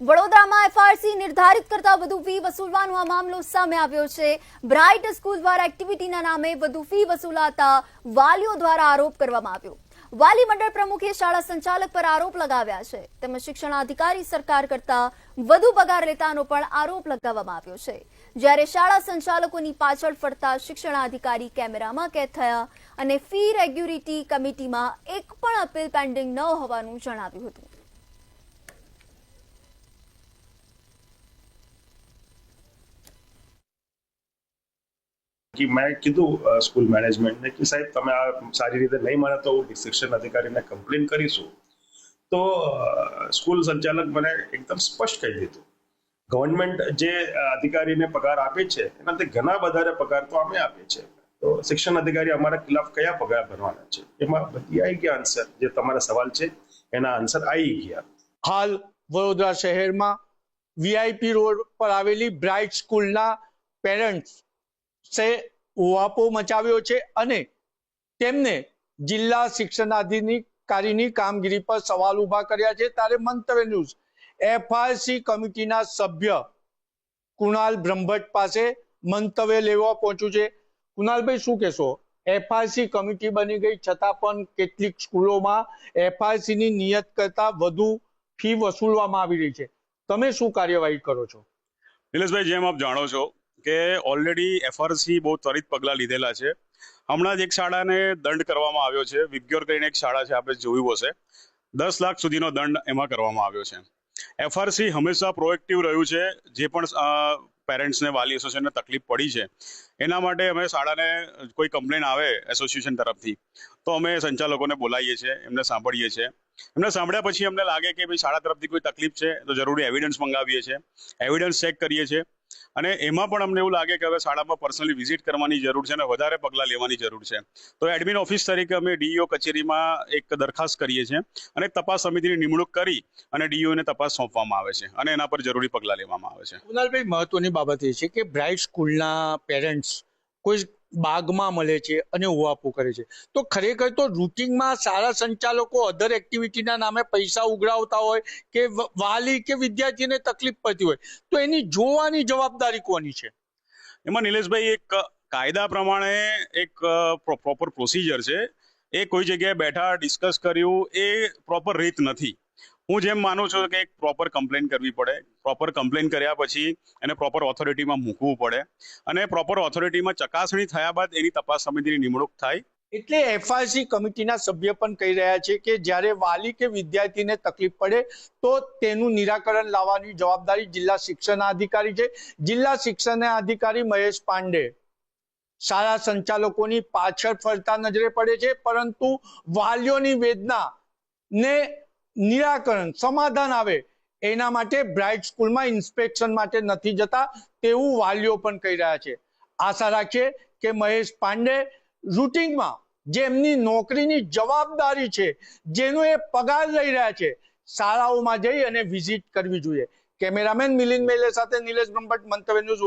વડોદરામાં એફઆરસી નિર્ધારિત કરતા વધુ ફી વસૂલવાનો આ મામલો સામે આવ્યો છે. બ્રાઇટ સ્કૂલ દ્વારા એક્ટિવિટીના નામે વધુ ફી વસૂલાતા વાલીઓ દ્વારા આરોપ કરવામાં આવ્યો. વાલી મંડળ પ્રમુખે શાળા સંચાલક પર આરોપ લગાવ્યા છે. તેમજ શિક્ષણાધિકારી સરકાર કરતા વધુ પગાર લેતાનો પણ આરોપ લગાવવામાં આવ્યો છે. જ્યારે શાળા સંચાલકોની પાછળ ફરતા શિક્ષણાધિકારી કેમેરામાં કેદ થયા અને ફી રેગ્યુરિટી કમિટીમાં એક પણ અપીલ પેન્ડિંગ ન હોવાનું જણાવ્યું હતું. કે મેં કીધું સ્કૂલ મેનેજમેન્ટને કે સાહેબ, તમે આ સારી રીતે નહીં માને તો શિક્ષણ અધિકારીને કમ્પ્લેન કરીશું. તો સ્કૂલ સંચાલક મને એકદમ સ્પષ્ટ કહી દીધું. ગવર્મેન્ટ જે અધિકારીને પગાર આપે છે એનાથી ઘણા વધારે પગાર તો અમે આપીએ છીએ. તો શિક્ષણ અધિકારી અમારા ખિલાફ કયા પગાર ભરવાના છે? એમાં બધી આવી ગયા આન્સર જે તમારા સવાલ છે, એના આન્સર આવી ગયા. હાલ વડોદરા શહેરમાં વીઆઈપી રોડ પર આવેલી બ્રાઇટ સ્કૂલના પેરેન્ટ્સ સે ઉહાપો મચાવ્યો છે અને તેમને જિલ્લા શિક્ષણાધિકારીની કામગીરી પર સવાલ ઊભા કર્યા છે. ત્યારે મંતવ્ય ન્યૂઝ. એફઆરસી કમિટીના સભ્ય કુણાલ બ્રહ્મભટ્ટ પાસે મંતવ્ય લેવા પહોંચ્યું છે. કુણાલભાઈ, શું કહેશો? એફઆરસી કમિટી બની ગઈ છતાં પણ કેટલીક સ્કૂલોમાં એફઆરસી ની નિયત કરતા વધુ ફી વસૂલવામાં આવી રહી છે. તમે શું કાર્યવાહી કરો છો? નિલેશભાઈ, જેમ આપ જાણો છો કે ઓલરેડી એફઆરસી બહુ ત્વરિત પગલાં લીધેલા છે. હમણાં જ એક શાળાને દંડ કરવામાં આવ્યો છે. વિગ્યોર કરીને એક શાળા છે, આપણે જોયું હશે. દસ લાખ સુધીનો દંડ એમાં કરવામાં આવ્યો છે. એફઆરસી હંમેશા પ્રોએક્ટિવ રહ્યું છે. જે પણ પેરેન્ટ્સને વાલી એસોસિએશનને તકલીફ પડી છે, એના માટે અમે શાળાને કોઈ કમ્પ્લેન આવે એસોસિએશન તરફથી, તો અમે સંચાલકોને બોલાવીએ છીએ, એમને સાંભળીએ છીએ. એમને સાંભળ્યા પછી અમને લાગે કે ભાઈ શાળા તરફથી કોઈ તકલીફ છે, તો જરૂરી એવિડન્સ મંગાવીએ છીએ. એવિડન્સ ચેક કરીએ છીએ. અને એમાં પણ અમને એવું લાગે કે હવે શાળામાં પર્સનલી વિઝિટ કરવાની જરૂર છે અને વધારે પગલાં લેવાની જરૂર છે. તો એડમિન ઓફિસ તરીકે અમે ડીઈઓ કચેરીમાં એક દરખાસ્ત કરીએ છીએ અને તપાસ સમિતિની નિમણૂક કરી અને ડીઈઓને તપાસ સોંપવામાં આવે છે અને એના પર જરૂરી પગલાં લેવામાં આવે છે. કુનાલભાઈ મહત્વની બાબત એ છે કે બ્રાઇટ સ્કૂલના પેરેન્ટ્સ કોઈ બાગમાં મળે છે અને ઉહાપો કરે છે. તો ખરેખર તો રૂટિનમાં સારા સંચાલકો અધર એક્ટિવિટીના નામે પૈસા ઉઘરાવતા હોય કે વાલી કે વિદ્યાર્થીને તકલીફ પડતી હોય, તો એની જોવાની જવાબદારી કોની છે? એમાં નિલેશભાઈ એક કાયદા પ્રમાણે એક પ્રોપર પ્રોસિજર છે. એ કોઈ જગ્યાએ બેઠા ડિસ્કસ કર્યું એ પ્રોપર રીત નથી. હું જેમ માનું છું કે એક પ્રોપર કમ્પ્લેન કરવી પડે પ્રોપર કમ્પ્લેન કર્યા પછી એને પ્રોપર ઓથોરિટીમાં મૂકવું પડે અને પ્રોપર ઓથોરિટીમાં ચકાસણી થયા બાદ એની તપાસ સમિતિની નિમણૂક થાય. એટલે એફઆરસી કમિટીના સભ્ય પણ કહી રહ્યા છે કે જ્યારે વાલી કે વિદ્યાર્થીને તકલીફ પડે તો તેનું નિરાકરણ લાવવાની જવાબદારી જિલ્લા શિક્ષણ અધિકારી છે. જિલ્લા શિક્ષણ અધિકારી મહેશ પાંડે શાળા સંચાલકોની પાછળ ફરતા નજરે પડે છે, પરંતુ વાલીઓની વેદના ને નિરાકરણ, સમાધાન આવે, એના માટે બ્રાઇટ સ્કૂલમાં ઇન્સ્પેક્શન માટે નથી જતા તેવું વાલીઓ પણ કહી રહ્યા છે. આશા રાખીએ કે મહેશ પાંડે રૂટિનમાં જે એમની નોકરીની જવાબદારી છે, જેનો એ પગાર લઈ રહ્યા છે, શાળાઓમાં જઈ અને વિઝિટ કરવી જોઈએ. કેમેરામેન મિલિંદ મેલે સાથે નિલેશ બ્રહ્મભટ્ટ, મંતવ્ય ન્યૂઝ